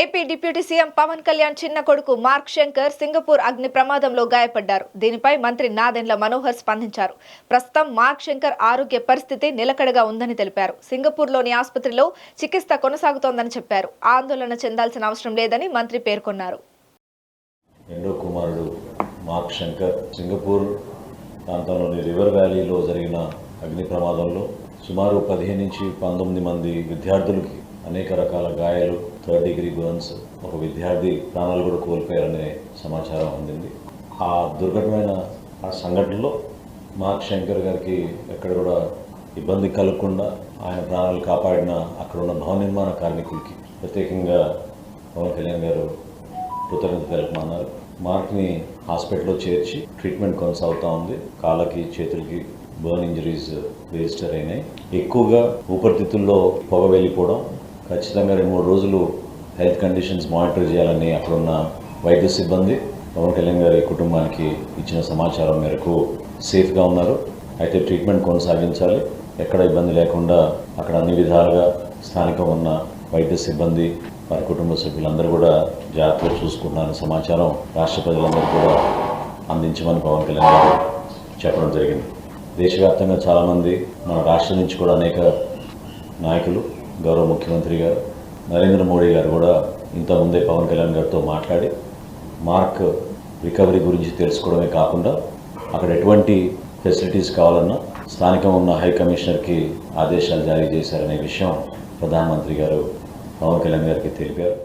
AP deputy CM Pawan Kalyan చిన్న కొడుకు mark Shankar Singapore అగ్ని ప్రమాదంలో గాయపడ్డారు. దీనిపై మంత్రి నాదెండ్ల మనోహర్ స్పందించారు. ప్రస్తుతం మార్క్ శంకర్ ఆరోగ్య పరిస్థితి నిలకడగా ఉందని తెలిపారు. సింగపూర్లోని ఆసుపత్రిలో చికిత్స కొనసాగుతోందని చెప్పారు. ఆందోళన చెందాల్సిన అవసరం లేదని మంత్రి పేర్కొన్నారు. రెండో కుమారుడు మార్క్ శంకర్ సింగపూర్ ప్రాంతంలోని రివర్ వ్యాలీలో జరిగిన అగ్ని ప్రమాదంలో సుమారు పదిహేను నుంచి పంతొమ్మిది మంది విద్యార్థులకి అనేక రకాల గాయాలు థర్డ్ డిగ్రీ బర్న్స్ ఒక విద్యార్థి ప్రాణాలు కూడా కోల్పోయారనే సమాచారం అందింది. ఆ దుర్ఘటమైన ఆ సంఘటనలో మార్క్ శంకర్ గారికి ఎక్కడ కూడా ఇబ్బంది కలగకుండా ఆయన ప్రాణాలు కాపాడిన అక్కడ ఉన్న భవన నిర్మాణ కార్మికులకి ప్రత్యేకంగా పవన్ కళ్యాణ్ గారు కృతజ్ఞత తెలుపమన్నారు. మార్క్ని హాస్పిటల్లో చేర్చి ట్రీట్మెంట్ కొనసాగుతూ ఉంది. కాళ్ళకి చేతులకి బర్న్ ఇంజరీస్ రిజిస్టర్ అయినాయి. ఎక్కువగా ఊపిరితిత్తుల్లో పొగ వెళ్ళిపోవడం ఖచ్చితంగా రెండు మూడు రోజులు హెల్త్ కండిషన్స్ మానిటర్ చేయాలని అక్కడున్న వైద్య సిబ్బంది పవన్ కళ్యాణ్ గారి కుటుంబానికి ఇచ్చిన సమాచారం మేరకు సేఫ్గా ఉన్నారు. అయితే ట్రీట్మెంట్ కొనసాగించాలి. ఎక్కడ ఇబ్బంది లేకుండా అక్కడ అన్ని విధాలుగా స్థానికంగా ఉన్న వైద్య సిబ్బంది వారి కుటుంబ సభ్యులందరూ కూడా జాగ్రత్తగా చూసుకుంటున్నారని సమాచారం రాష్ట్ర ప్రజలందరూ కూడా అందించమని పవన్ కళ్యాణ్ గారు చెప్పడం జరిగింది. దేశవ్యాప్తంగా చాలామంది మన రాష్ట్రం నుంచి కూడా అనేక నాయకులు గౌరవ ముఖ్యమంత్రి గారు నరేంద్ర మోడీ గారు కూడా ఇంతకుముందే పవన్ కళ్యాణ్ గారితో మాట్లాడి మార్క్ రికవరీ గురించి తెలుసుకోవడమే కాకుండా అక్కడ ఎటువంటి ఫెసిలిటీస్ కావాలన్నా స్థానికంగా ఉన్న హై కమిషనర్కి ఆదేశాలు జారీ చేశారనే విషయం ప్రధానమంత్రి గారు పవన్ కళ్యాణ్ గారికి తెలిపారు.